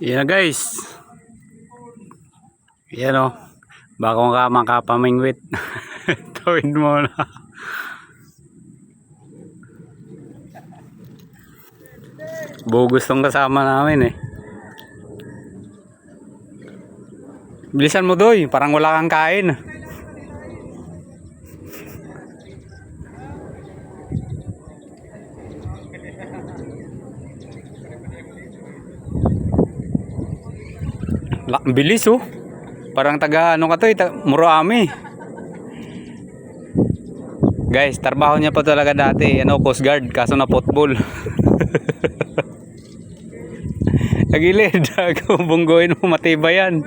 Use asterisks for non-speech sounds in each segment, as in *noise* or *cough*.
Yan guys. Yan o. Bako ka makapamingwit. *laughs* Tawid mo na. Bogus tong kasama namin eh. Bilisan mo doy, parang wala kang kain. Ang bilis oh. Parang taga ano ka to, eh, Murami. Guys, trabaho niya pa talaga dati, ano, Coast Guard, kaso na football. *laughs* Nagilid, *laughs* ako bunggoin mo, matibay yan.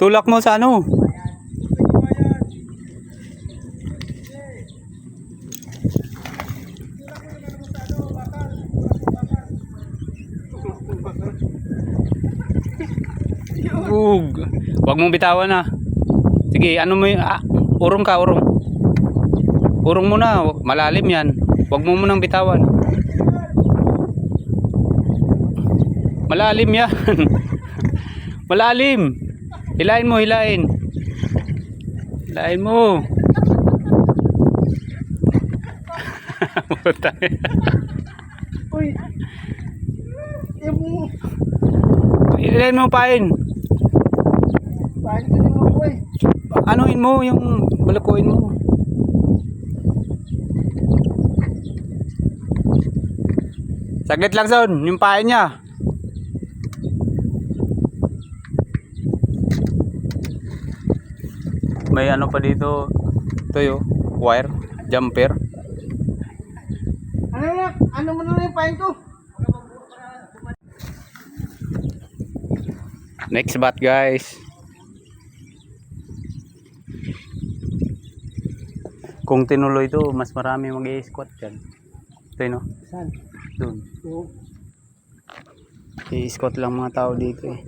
Tulak mo sa ano? Ug. Huwag mong bitawan na. Sige, ano mo yung... Ah, urong ka, urong. Urong mo na. Malalim yan. Huwag mo munang bitawan. Malalim yan. *laughs* Malalim. Hilain mo, hilain. Hilain mo. Puta. Uy! Hilain mo pain. paano ko yung ako eh. Anuin mo yung balakuin mo. Saglit lang son, yung pain niya. May ano pa dito, ito yung wire, jumper. Ano na? Ano mo na yung pain ko? Next bat guys. Kung tinuloy ito, mas marami mag squat dyan. Ito yun, no? Saan? Doon. Oo. I-squat lang mga tao dito eh.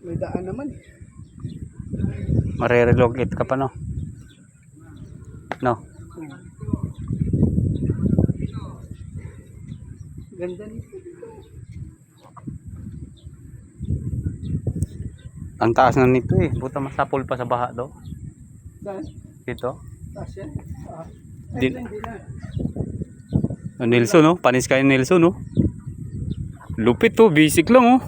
May daan naman. Marerelocate ka pa no? No? Ganda nito. Ang taas na nito eh. Buta masapol pa sa baha do. Saan? Dito. Ah. Di, Ay, hindi na. oh, Nelson no? Panis kayo Nelson no? Lupit to. Basic lang oh.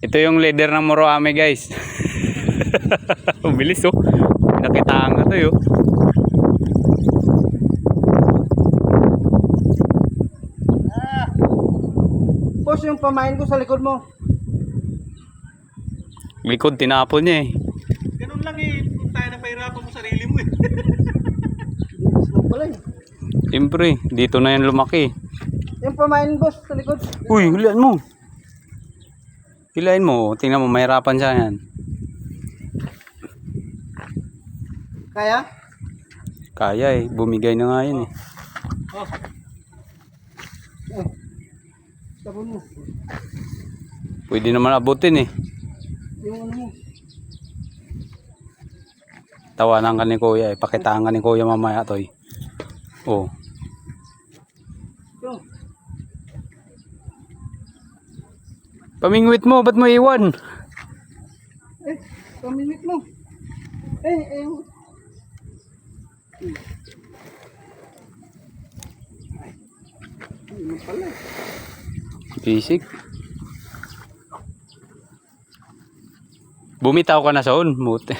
Ito yung leader ng Moroame guys. *laughs* Ang bilis oh. Nakitaan ka to yun. Boss, yung pamain ko sa likod mo. Likod tinapon niya eh. Ganun lang eh. Kung tayo napahirapan mo sarili mo eh. Eh. Siyempre, dito na yan lumaki. Yung pamain boss sa likod. Uy, hulihan mo. Hilahin mo. Tingnan mo, mahirapan siya yan. Kaya? Kaya eh. Bumigay na nga yan eh. Oh. Oh. Tapon mo. Pwede naman abutin eh. Yung ano mo. Tawanan ka ni kuya eh. Pakitaan ka ni kuya mamaya to eh. Oh. Ito. Pamingwit mo, ba't mo iwan? Eh, pamimit mo. Eh, eh. yung- Ay. Ano pala? Basic. Bumitaw ka na sa on. Mute.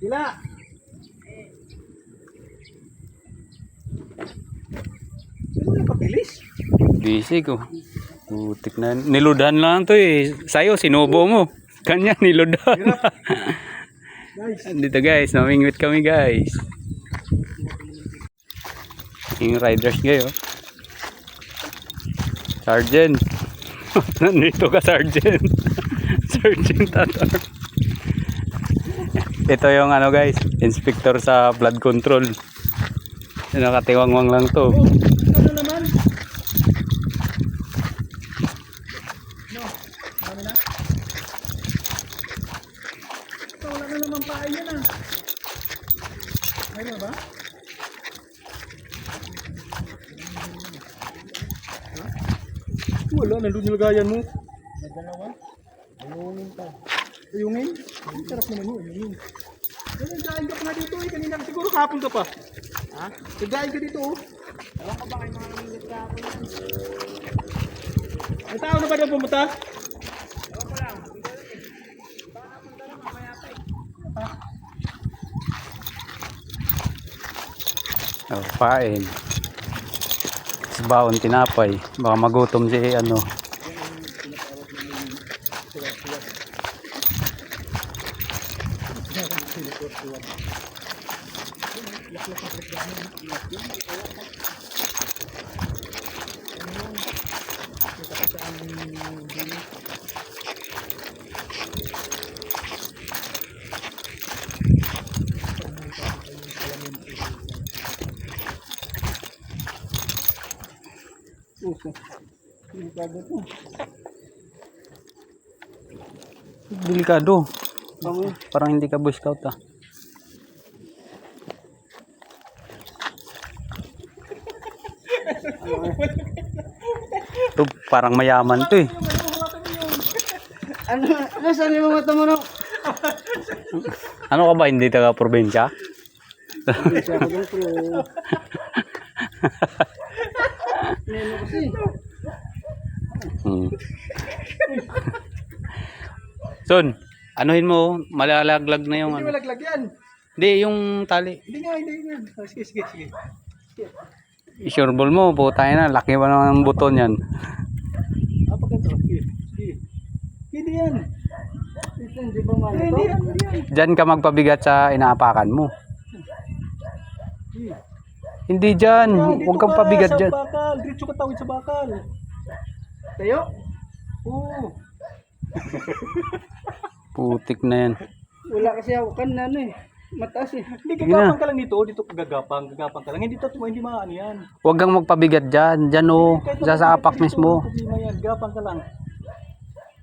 Sila. Ano pabilis? Basic oh. Putik na. Niludan lang to eh. Sa'yo, sinubo mo. Kanya, niludan. Dito guys, namingwit kami guys. Yung riders kayo. Sergeant. *laughs* Nandito ka Sergeant. *laughs* Sergeant Tatar. Ito yung ano guys, inspector sa blood control. Nakatiwangwang lang to. Oh, ano naman? Meron ba? Wala, nandun yung lagayan mo. May dalawa? Ayungin ka. Ayungin? Ang sarap naman yun, ayungin. Ay, nagdaing ka pa nga dito eh. Kanina siguro kapon ka pa. Ha? Nagdaing ka dito oh. Ewan ko ba kayo mga nangyayat kapon yan? May tao na ba doon pumunta? Oh, pain. Baon tinapay. Baka magutom si ano. Uso. Delikado to. Delikado. Bango. Parang hindi ka boy scout ah. Ito, parang mayaman to eh. Ano, nasaan yung mata mo no? Ano ka ba, hindi taga probinsya? Isa ko dun, pero... Hmm. Son, anuhin mo, malalaglag na yung Hindi ano. malaglag yan. Hindi, yung tali. Hindi nga, hindi nga. Oh, sige, sige, sige. Sure ball mo, puta na, laki pa naman ng buton yan. Pag ito. Sige, sige. Hindi yan. Ito, hindi ba Hindi yan, hindi yan. Diyan ka magpabigat sa inaapakan mo. Hindi dyan, Yan, huwag kang ka, pabigat dyan. bakal. Diretso ka tawid sa bakal. Tayo? Oo. *laughs* Putik na yan. Wala kasi hawakan na ano eh. Mataas eh. Hindi, Sige gagapang ka lang dito. Dito ka gagapang. Gagapang ka lang. Hindi to, hindi maano yan. Huwag kang magpabigat dyan. Dyan o, Kahit dyan sa apak mismo. Problema yan. Gapang ka lang.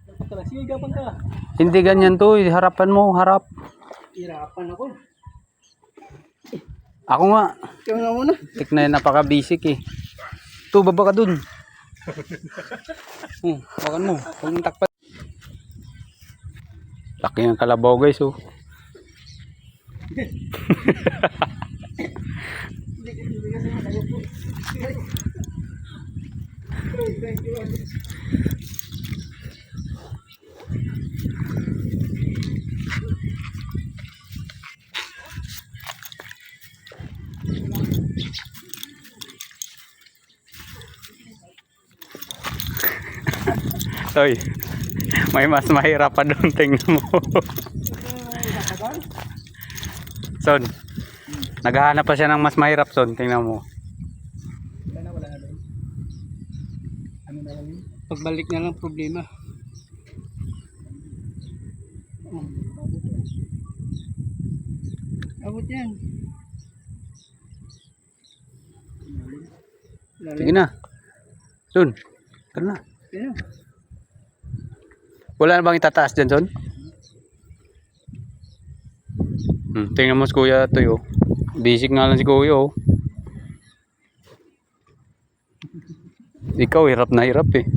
Gapang ka lang. Sige, gapang ka. Hindi ganyan to, harapan mo, harap. Hirapan ako. Ako nga, Ikaw nga muna. tik na yan, napaka-basic eh. Ito, baba ka dun. Oh, hawakan mo, huwag mong takpan. Laki ng kalabaw guys oh. Thank you. Toy, may mas mahirap pa doon, tingnan mo. Son, naghahanap pa siya ng mas mahirap, Son, tingnan mo. Na, na na? Pagbalik na lang problema. Abot yan. Sige na. Son, tara na. Ayun. Wala na bang itataas dyan, Son? Hmm, tingnan mo si Kuya Toy, oh. Basic nga lang si Kuya, oh. Ikaw, hirap na hirap eh.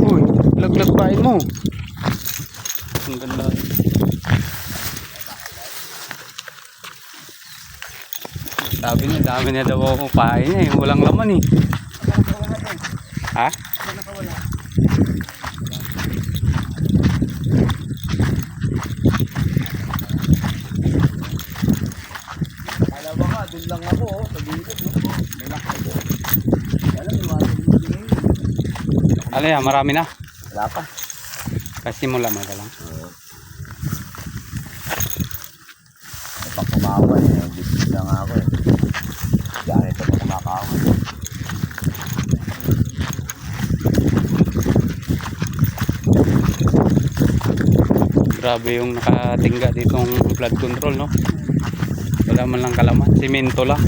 Uy, pain mo. Ang ganda. Sabi niya, dami niya daw ako pain niya eh. Walang laman eh. Ha? Alam mo ka, doon lang ako, sa gilid, no? Lalak ako. Alam Ano marami na. Wala pa. Kasi mula mo ka lang. Oo. May pang kumawan eh. Bibig lang ako eh. Dahil ito pang kumakawan. Grabe yung nakatingga ditong flood control, no? Wala man lang kalaman. Simento lang.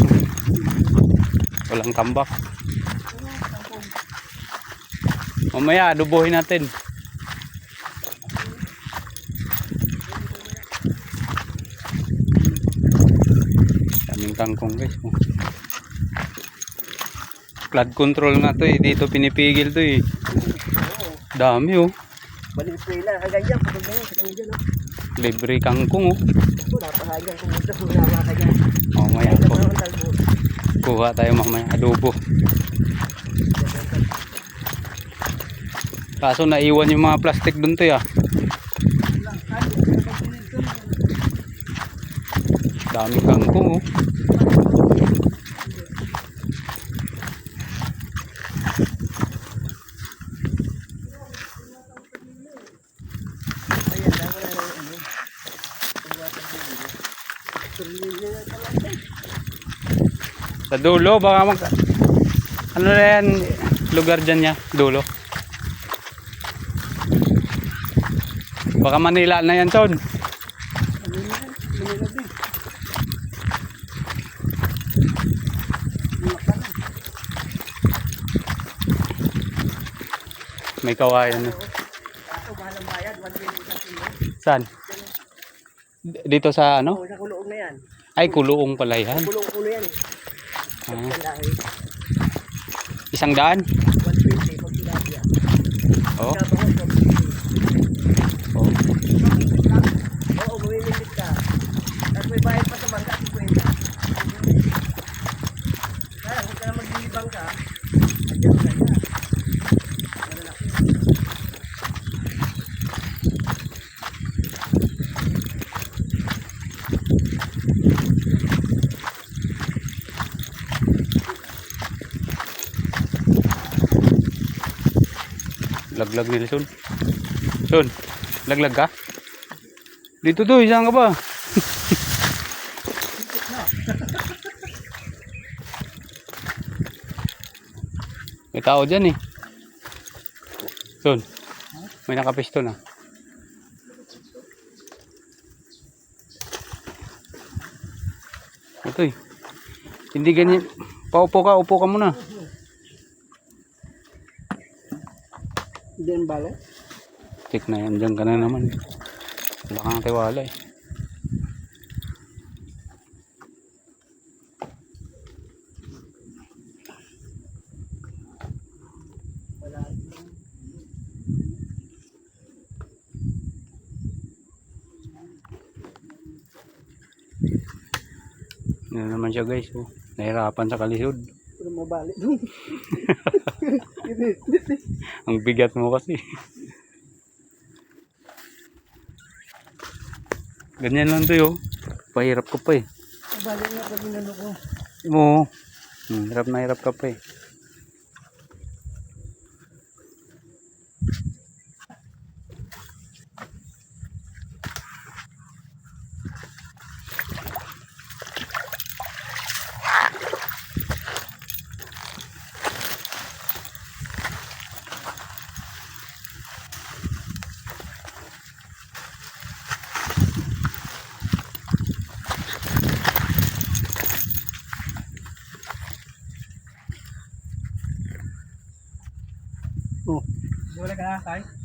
Walang tambak. Mamaya, adubuhin natin. Daming kangkong guys. oh. Flood control nga to eh. Dito pinipigil to eh. Dami oh. Balik ko ilan. Hanggang dyan. Hanggang dyan. oh. Libre kangkong oh. Wala pa hanggang kung ito. Wala ka dyan. Mamaya po. Kuha tayo mamaya. Adobo. Kaso naiwan yung mga plastic dun to ya. Dami kangkong oh. Sa dulo, baka mag... Ano na yan, lugar dyan niya, dulo. Baka Manila na yan, Son. May kawayan na. Ako, mahal ang bayad. 1 million isang kilo. Saan? Dito sa ano? Oo, sa kulong na yan. Ay, kuluong pala yan. Kulong ulo yan eh. Ah, isang daan? 120 pag tilapia. Oo. Tapos, 150. Oh. Oo, mamimimit ka. Tapos may bayad pa sa bangka, 50. Kaya, huwag magbibang ka. Adjust ka na. Malalaki. Laglag nila, Son. Son, laglag ka? Dito to, isang ka ba? *laughs* May tao dyan eh. Son, may nakapisto na. Ito eh. Hindi ganyan. Paupo ka, upo ka muna. Ang bala. Tik na yan, dyan ka na naman. Wala kang tiwala eh. Yan naman siya guys. Oh. Nahirapan sa kalisod. Pero mabalik doon. *laughs* Ang bigat mo kasi. Ganyan lang to yo. Pahirap ko pa eh. Mabalik nga pag inano ko. Oo. Hmm, hirap na hirap ka pa eh. Wala